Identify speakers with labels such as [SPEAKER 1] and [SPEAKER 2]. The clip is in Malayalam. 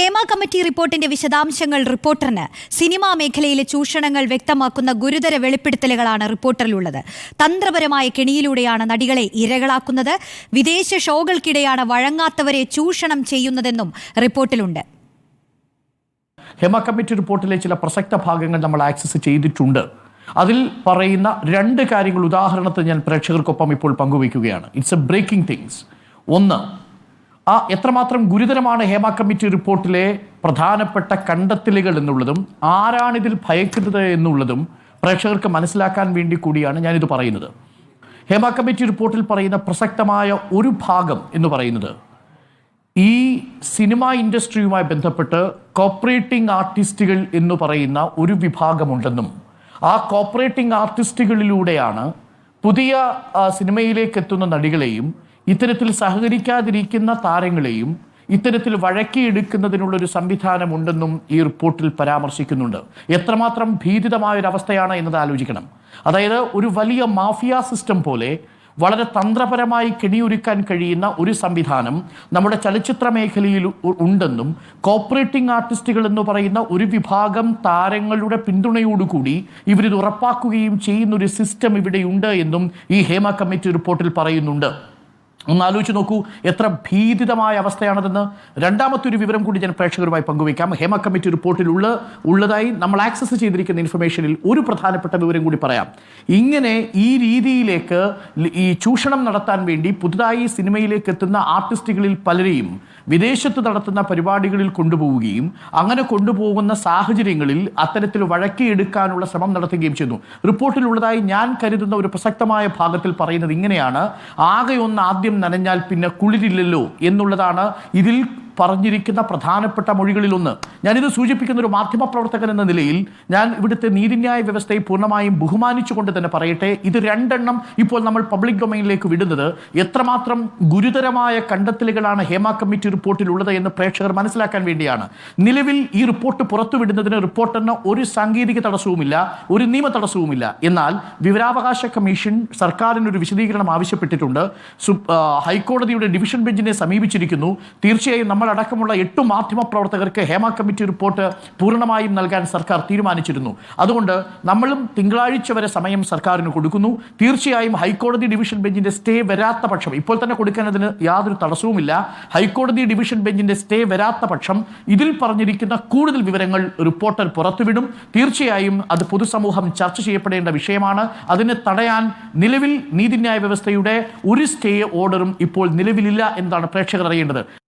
[SPEAKER 1] ഹേമ കമ്മിറ്റി റിപ്പോർട്ടിന്റെ വിശദാംശങ്ങൾ റിപ്പോർട്ടറിന് സിനിമാ മേഖലയിലെ ചൂഷണങ്ങൾ വ്യക്തമാക്കുന്ന ഗുരുതര വെളിപ്പെടുത്തലുകളാണ് റിപ്പോർട്ടറിലുള്ളത്. തന്ത്രപരമായ കെണിയിലൂടെയാണ് നടികളെ ഇരകളാക്കുന്നത്. വിദേശ ഷോകൾക്കിടെയാണ് വഴങ്ങാത്തവരെ ചൂഷണം ചെയ്യുന്നതെന്നും റിപ്പോർട്ടിലുണ്ട്.
[SPEAKER 2] ഹെമ കമ്മിറ്റി റിപ്പോർട്ടിലെ ചില പ്രസക്ത ഭാഗങ്ങൾ നമ്മൾ ആക്സസ് ചെയ്തിട്ടുണ്ട്. അതിൽ പറയുന്ന രണ്ട് കാര്യങ്ങൾ ഉദാഹരണത്തിന് ഞാൻ പ്രേക്ഷകർക്കൊപ്പം ഇപ്പോൾ പങ്കുവയ്ക്കുകയാണ്. ഇറ്റ്സ് എ ബ്രേക്കിംഗ് തിങ്സ് ഒന്ന് ആ എത്രമാത്രം ഗുരുതരമാണ് ഹേമ കമ്മിറ്റി റിപ്പോർട്ടിലെ പ്രധാനപ്പെട്ട കണ്ടെത്തലുകൾ എന്നുള്ളതും ആരാണിതിൽ ഭയക്കുന്നത് എന്നുള്ളതും പ്രേക്ഷകർക്ക് മനസ്സിലാക്കാൻ വേണ്ടി കൂടിയാണ് ഞാനിത് പറയുന്നത്. ഹേമ കമ്മിറ്റി റിപ്പോർട്ടിൽ പറയുന്ന പ്രസക്തമായ ഒരു ഭാഗം എന്ന് പറയുന്നത് ഈ സിനിമ ഇൻഡസ്ട്രിയുമായി ബന്ധപ്പെട്ട് കോപ്പറേറ്റിംഗ് ആർട്ടിസ്റ്റുകൾ എന്ന് പറയുന്ന ഒരു വിഭാഗമുണ്ടെന്നും ആ കോപ്പറേറ്റിംഗ് ആർട്ടിസ്റ്റുകളിലൂടെയാണ് പുതിയ സിനിമയിലേക്ക് എത്തുന്ന നടികളെയും ഇത്തരത്തിൽ സഹകരിക്കാതിരിക്കുന്ന താരങ്ങളെയും ഇത്തരത്തിൽ വഴക്കിയെടുക്കുന്നതിനുള്ളൊരു സംവിധാനമുണ്ടെന്നും ഈ റിപ്പോർട്ടിൽ പരാമർശിക്കുന്നുണ്ട്. എത്രമാത്രം ഭീതിതമായൊരവസ്ഥയാണ് എന്നത് ആലോചിക്കണം. അതായത് ഒരു വലിയ മാഫിയ സിസ്റ്റം പോലെ വളരെ തന്ത്രപരമായി കെണിയൊരുക്കാൻ കഴിയുന്ന ഒരു സംവിധാനം നമ്മുടെ ചലച്ചിത്ര മേഖലയിൽ ഉണ്ടെന്നും കോപ്പറേറ്റിംഗ് ആർട്ടിസ്റ്റുകൾ എന്ന് പറയുന്ന ഒരു വിഭാഗം താരങ്ങളുടെ പിന്തുണയോടുകൂടി ഇവരിത് ഉറപ്പാക്കുകയും ചെയ്യുന്ന ഒരു സിസ്റ്റം ഇവിടെയുണ്ട് എന്നും ഈ ഹേമ കമ്മിറ്റി റിപ്പോർട്ടിൽ പറയുന്നുണ്ട്. ഒന്ന് ആലോചിച്ച് നോക്കൂ എത്ര ഭീതിതമായ അവസ്ഥയാണതെന്ന്. രണ്ടാമത്തെ ഒരു വിവരം കൂടി ഞാൻ പ്രേക്ഷകരുമായി പങ്കുവയ്ക്കാം. ഹേമ കമ്മിറ്റി റിപ്പോർട്ടിൽ ഉള്ള ഉള്ളതായി നമ്മൾ ആക്സസ് ചെയ്തിരിക്കുന്ന ഇൻഫർമേഷനിൽ ഒരു പ്രധാനപ്പെട്ട വിവരം കൂടി പറയാം. ഇങ്ങനെ ഈ രീതിയിലേക്ക് ഈ ചൂഷണം നടത്താൻ വേണ്ടി പുതുതായി സിനിമയിലേക്ക് എത്തുന്ന ആർട്ടിസ്റ്റുകളിൽ പലരെയും വിദേശത്ത് നടത്തുന്ന പരിപാടികളിൽ കൊണ്ടുപോവുകയും അങ്ങനെ കൊണ്ടുപോകുന്ന സാഹചര്യങ്ങളിൽ അത്തരത്തിൽ വഴക്കിയെടുക്കാനുള്ള ശ്രമം നടത്തുകയും ചെയ്യുന്നു. റിപ്പോർട്ടിലുള്ളതായി ഞാൻ കരുതുന്ന ഒരു പ്രസക്തമായ ഭാഗത്തിൽ പറയുന്നത് ഇങ്ങനെയാണ്. ആകെ ഒന്ന് ആദ്യം നനഞ്ഞാൽ പിന്നെ കുളിരില്ലല്ലോ എന്നുള്ളതാണ് ഇതിൽ പറഞ്ഞിരിക്കുന്ന പ്രധാനപ്പെട്ട മൊഴികളിലൊന്ന്. ഞാനിത് സൂചിപ്പിക്കുന്ന ഒരു മാധ്യമ പ്രവർത്തകൻ എന്ന നിലയിൽ ഞാൻ ഇവിടുത്തെ നീതിന്യായ വ്യവസ്ഥയെ പൂർണമായും ബഹുമാനിച്ചുകൊണ്ട് തന്നെ പറയട്ടെ ഇത് രണ്ടെണ്ണം ഇപ്പോൾ നമ്മൾ പബ്ലിക് ഡൊമൈനിലേക്ക് വിടുന്നത്. എത്രമാത്രം ഗുരുതരമായ കണ്ടെത്തലുകളാണ് ഹേമ കമ്മിറ്റി റിപ്പോർട്ടിൽ ഉള്ളത് എന്ന് പ്രേക്ഷകർ മനസ്സിലാക്കാൻ വേണ്ടിയാണ്. നിലവിൽ ഈ റിപ്പോർട്ട് പുറത്തുവിടുന്നതിന് റിപ്പോർട്ടറിന് ഒരു സാങ്കേതിക തടസ്സവുമില്ല ഒരു നിയമ തടസ്സവുമില്ല. എന്നാൽ വിവരാവകാശ കമ്മീഷൻ സർക്കാരിന് ഒരു വിശദീകരണം ആവശ്യപ്പെട്ടിട്ടുണ്ട്. ഹൈക്കോടതിയുടെ ഡിവിഷൻ ബെഞ്ചിനെ സമീപിച്ചിരിക്കുന്നു. തീർച്ചയായും നമ്മൾ അടക്കമുള്ള എട്ട് മാധ്യമ പ്രവർത്തകർക്ക് ഹേമ കമ്മിറ്റി റിപ്പോർട്ട് പൂർണമായും നൽകാൻ സർക്കാർ തീരുമാനിച്ചിരുന്നു. അതുകൊണ്ട് നമ്മളും തിങ്കളാഴ്ച വരെ സമയം സർക്കാരിന് കൊടുക്കുന്നു. തീർച്ചയായും ഹൈക്കോടതി ഡിവിഷൻ ബെഞ്ചിന്റെ സ്റ്റേ വരാത്ത പക്ഷം ഇപ്പോൾ തന്നെ കൊടുക്കാനതിന് യാതൊരു തടസ്സവുമില്ല. ഹൈക്കോടതി ഡിവിഷൻ ബെഞ്ചിന്റെ സ്റ്റേ വരാത്ത പക്ഷം ഇതിൽ പറഞ്ഞിരിക്കുന്ന കൂടുതൽ വിവരങ്ങൾ റിപ്പോർട്ടർ പുറത്തുവിടും. തീർച്ചയായും അത് പൊതുസമൂഹം ചർച്ച ചെയ്യപ്പെടേണ്ട വിഷയമാണ്. അതിനെ തടയാൻ നിലവിൽ നീതിന്യായ വ്യവസ്ഥയുടെ ഒരു സ്റ്റേ ഓർഡറും ഇപ്പോൾ നിലവിലില്ല എന്നതാണ് പ്രേക്ഷകർ അറിയേണ്ടത്.